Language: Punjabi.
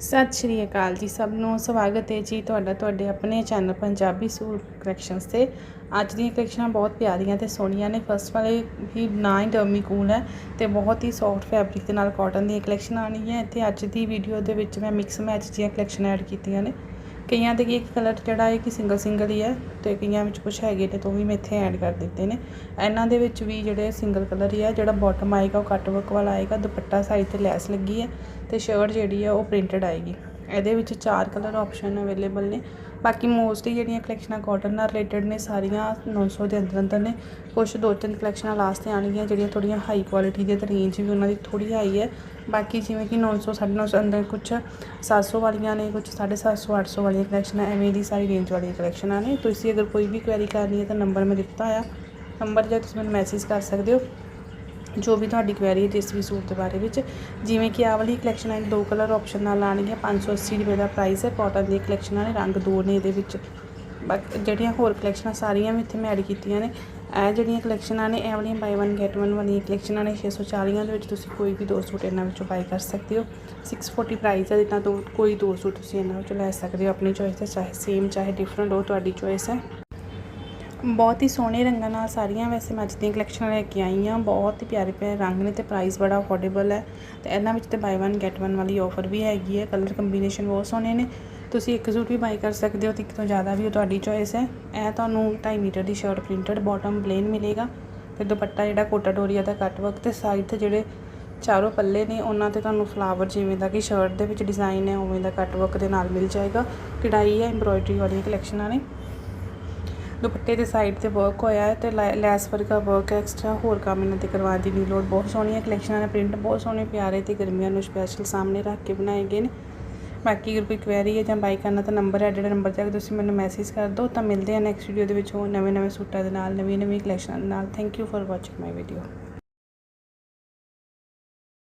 ਸਤਿ ਸ਼੍ਰੀ ਅਕਾਲ ਜੀ ਸਭ ਨੂੰ। ਸਵਾਗਤ ਹੈ ਜੀ ਤੁਹਾਡਾ, ਤੁਹਾਡੇ ਆਪਣੇ ਚੈਨਲ ਪੰਜਾਬੀ ਸੂਟ ਕਲੈਕਸ਼ਨਸ ਤੇ। ਅੱਜ ਦੀਆਂ ਕਲੈਕਸ਼ਨਾਂ ਬਹੁਤ ਪਿਆਰੀਆਂ ਤੇ ਸੋਹਣੀਆਂ ਨੇ। ਫਸਟ ਵਾਲੇ ਹੀ ਨਾ ਹੀ ਡਰਮੀ ਕੂਲ ਹੈ ਤੇ ਬਹੁਤ ਹੀ ਸੌਫਟ ਫੈਬਰਿਕ ਦੇ ਨਾਲ ਕਾਟਨ ਦੀਆਂ ਕਲੈਕਸ਼ਨ ਕਲੈਕਸ਼ਨਾਂ ਹੈ ਇੱਥੇ ਅੱਜ ਦੀ ਵੀਡੀਓ ਦੇ ਵਿੱਚ ਮੈਂ ਮਿਕਸ ਮੈਚ ਦੀਆਂ ਕਲੈਕਸ਼ਨ ਐਡ ਕੀਤੀਆਂ ਨੇ। ਕਈਆਂ ਦੇ ਇੱਕ ਕਲਰ ਜਿਹੜਾ ਹੈ ਕਿ ਸਿੰਗਲ ਸਿੰਗਲ ਹੀ ਹੈ ਤੇ ਕਈਆਂ ਵਿੱਚ ਕੁਝ ਹੈਗੇ ਨੇ ਤਾਂ ਉਹ ਵੀ ਮੈਂ ਇੱਥੇ ਐਡ ਕਰ ਦਿੱਤੇ ਨੇ। ਇਹਨਾਂ ਦੇ ਵਿੱਚ ਵੀ ਜਿਹੜੇ ਸਿੰਗਲ ਕਲਰ ਹੀ ਹੈ ਜਿਹੜਾ ਬਾਟਮ ਆਏਗਾ ਉਹ ਕੱਟ ਵਰਕ ਵਾਲਾ ਆਏਗਾ, ਦੁਪੱਟਾ ਸਾਈਡ ਤੇ ਲੈਸ ਲੱਗੀ ਹੈ ਤੇ ਸ਼ਰਟ ਜਿਹੜੀ ਹੈ ਉਹ ਪ੍ਰਿੰਟਡ ਆਏਗੀ। ਇਹਦੇ ਵਿੱਚ ਚਾਰ ਕਲਰ ਆਪਸ਼ਨ ਅਵੇਲੇਬਲ ਨੇ। ਬਾਕੀ ਮੋਸਟਲੀ ਜਿਹੜੀਆਂ ਕਲੈਕਸ਼ਨਾਂ ਕਾਟਨ ਨਾਲ ਰਿਲੇਟਡ ਨੇ, ਸਾਰੀਆਂ 900 ਦੇ ਅੰਦਰ ਅੰਦਰ ਨੇ। ਕੁਝ ਦੋ ਤਿੰਨ ਕਲੈਕਸ਼ਨਾਂ ਲਾਸਟ ਤੇ ਆਣਗੀਆਂ ਜਿਹੜੀਆਂ ਥੋੜੀਆਂ ਹਾਈ ਕੁਆਲਿਟੀ ਦੀਆਂ ਤੇ ਰੇਂਜ ਵੀ ਉਹਨਾਂ ਦੀ ਥੋੜੀ ਹਾਈ ਹੈ। ਬਾਕੀ ਜਿਵੇਂ ਕਿ 900 950 ਅੰਦਰ ਕੁਝ 700 ਵਾਲੀਆਂ ਨੇ ਕੁਝ 750 800 ਵਾਲੀਆਂ ਕਲੈਕਸ਼ਨਾਂ ਐਵੇਂ ਦੀ ਸਾਰੀ ਰੇਂਜ ਵਾਲੀਆਂ ਕਲੈਕਸ਼ਨਾਂ ਨੇ। ਤੁਸੀਂ ਅਗਰ ਕੋਈ ਵੀ ਕੁਐਰੀ ਕਰਨੀ ਹੈ ਤਾਂ ਨੰਬਰ ਮੈਂ ਦਿੱਤਾ ਆ ਨੰਬਰ ਜਾਂ ਤੁਸੀਂ ਮੈਨੂੰ ਮੈਸੇਜ ਕਰ ਸਕਦੇ ਹੋ। ਜੋ ਵੀ ਤੁਹਾਡੀ ਕੁਐਰੀ ਹੈ ਜਿਸ ਵੀ ਸੂਟ ਦੇ ਬਾਰੇ ਵਿੱਚ, ਜਿਵੇਂ ਕਿ ਆਹ ਵਾਲੀ ਕਲੈਕਸ਼ਨ ਹੈ ਦੋ ਕਲਰ ਆਪਸ਼ਨ ਨਾਲ ਆਉਣਗੀਆਂ 580 ਰੁਪਏ ਦਾ ਪ੍ਰਾਈਸ ਹੈ ਕਾਟਨ ਦੀ ਕਲੈਕਸ਼ਨਾਂ ਨੇ ਰੰਗ ਦੋ ਨੇ ਇਹਦੇ ਵਿੱਚ। ਬਾਕੀ ਜਿਹੜੀਆਂ ਹੋਰ ਕਲੈਕਸ਼ਨਾਂ ਸਾਰੀਆਂ ਵੀ ਇੱਥੇ ਮੈਂ ਐਡ ਕੀਤੀਆਂ ਨੇ। ਇਹ ਜਿਹੜੀਆਂ ਕਲੈਕਸ਼ਨਾਂ ਨੇ, ਇਹ ਵਾਲੀਆਂ ਬਾਈ 1 ਗੈਟ 1 ਵਾਲੀਆਂ ਕਲੈਕਸ਼ਨਾਂ ਨੇ 640 ਦੇ ਵਿੱਚ ਤੁਸੀਂ ਕੋਈ ਵੀ ਦੋ ਸੂਟ ਇਹਨਾਂ ਵਿੱਚੋਂ ਬਾਈ ਕਰ ਸਕਦੇ ਹੋ। 640 ਪ੍ਰਾਈਸ ਹੈ, ਜਿੱਦਾਂ ਤੋਂ ਕੋਈ ਦੋ ਸੂਟ ਤੁਸੀਂ ਇਹਨਾਂ ਵਿੱਚੋਂ ਲੈ ਸਕਦੇ ਹੋ, ਆਪਣੀ ਚੋਇਸ ਤੇ ਚਾਹੇ ਸੇਮ ਚਾਹੇ ਡਿਫਰੈਂਟ ਉਹ ਤੁਹਾਡੀ ਚੋਇਸ ਹੈ। ਬਹੁਤ ਹੀ ਸੋਹਣੇ ਰੰਗਾਂ ਨਾਲ ਸਾਰੀਆਂ ਵੈਸੇ ਮੈਂ ਅੱਜ ਦੀਆਂ ਕਲੈਕਸ਼ਨਾਂ ਲੈ ਕੇ ਆਈ ਹਾਂ। ਬਹੁਤ ਹੀ ਪਿਆਰੇ ਪਿਆਰੇ ਰੰਗ ਨੇ ਤੇ ਪ੍ਰਾਈਸ ਬੜਾ ਅਫੋਰਡੇਬਲ ਹੈ। ਤੇ ਇਹਨਾਂ ਵਿੱਚ ਤੇ ਬਾਈ 1 ਗੈਟ 1 ਵਾਲੀ ਆਫਰ ਵੀ ਹੈਗੀ ਹੈ। ਕਲਰ ਕੰਬੀਨੇਸ਼ਨ ਬਹੁਤ ਸੋਹਣੇ ਨੇ। ਤੁਸੀਂ ਇੱਕ ਸੂਟ ਵੀ ਬਾਈ ਕਰ ਸਕਦੇ ਹੋ ਤੇ ਇੱਕ ਤੋਂ ਜ਼ਿਆਦਾ ਵੀ ਉਹ ਤੁਹਾਡੀ ਚੋਇਸ ਹੈ। ਇਹ ਤੁਹਾਨੂੰ 2.5 ਮੀਟਰ ਦੀ ਸ਼ਰਟ ਪ੍ਰਿੰਟਡ ਬਾਟਮ ਪਲੇਨ ਮਿਲੇਗਾ। ਤੇ ਦੁਪੱਟਾ ਜਿਹੜਾ ਕੋਟਾ ਡੋਰੀਆ ਦਾ ਕੱਟ ਵਰਕ ਤੇ ਸਾਈਡ ਤੇ ਜਿਹੜੇ ਚਾਰੋਂ ਪੱਲੇ ਨੇ, ਉਹਨਾਂ ਤੇ ਤੁਹਾਨੂੰ ਫਲਾਵਰ ਜਿਵੇਂ ਦਾ ਕਿ ਸ਼ਰਟ ਦੇ ਵਿੱਚ ਡਿਜ਼ਾਈਨ ਹੈ, ਉਵੇਂ ਦਾ ਕੱਟ ਵਰਕ ਦੇ ਨਾਲ ਮਿਲ ਜਾਏਗਾ। ਕਢਾਈ ਹੈ ਐਮਬ੍ਰੋਇਡਰੀ ਵਾਲੀਆਂ ਕਲੈਕਸ਼ਨਾਂ ਨੇ। ਦੁਪੱਟੇ ਦੇ ਸਾਈਡ ਤੇ ਵਰਕ ਹੋਇਆ ਹੈ ਤੇ ਲੈਸ ਵਰਗਾ ਵਰਕ ਐਕਸਟਰਾ ਹੋਰ ਕੰਮ ਇਹਨਾਂ ਤੇ ਕਰਵਾਉਣ ਦੀ ਨਹੀਂ ਲੋੜ ਬਹੁਤ ਸੋਹਣੀਆਂ ਕਲੈਕਸ਼ਨਾਂ ਨੇ ਪ੍ਰਿੰਟ ਬਹੁਤ ਸੋਹਣੇ ਪਿਆਰੇ ਤੇ ਗਰਮੀਆਂ ਨੂੰ ਸਪੈਸ਼ਲ ਸਾਹਮਣੇ ਰੱਖ ਕੇ ਬਣਾਏ ਗਏ ਨੇ। ਬਾਕੀ ਅਗਰ ਕੋਈ ਕੁਐਰੀ ਹੈ ਜਾਂ ਬਾਈ ਕਰਨਾ ਤਾਂ ਨੰਬਰ ਹੈ, ਜਿਹੜਾ ਨੰਬਰ ਤੇ ਅਗਰ ਤੁਸੀਂ ਮੈਨੂੰ ਮੈਸੇਜ ਕਰ ਦਿਓ, ਤਾਂ ਮਿਲਦੇ ਆ ਨੈਕਸਟ ਵੀਡੀਓ ਦੇ ਵਿੱਚ ਹੋਰ ਨਵੇਂ ਨਵੇਂ ਸੂਟਾਂ ਦੇ ਨਾਲ ਨਵੀਂ ਨਵੀਂ ਕਲੈਕਸ਼ਨਾਂ ਦੇ ਨਾਲ। Thank you for watching my video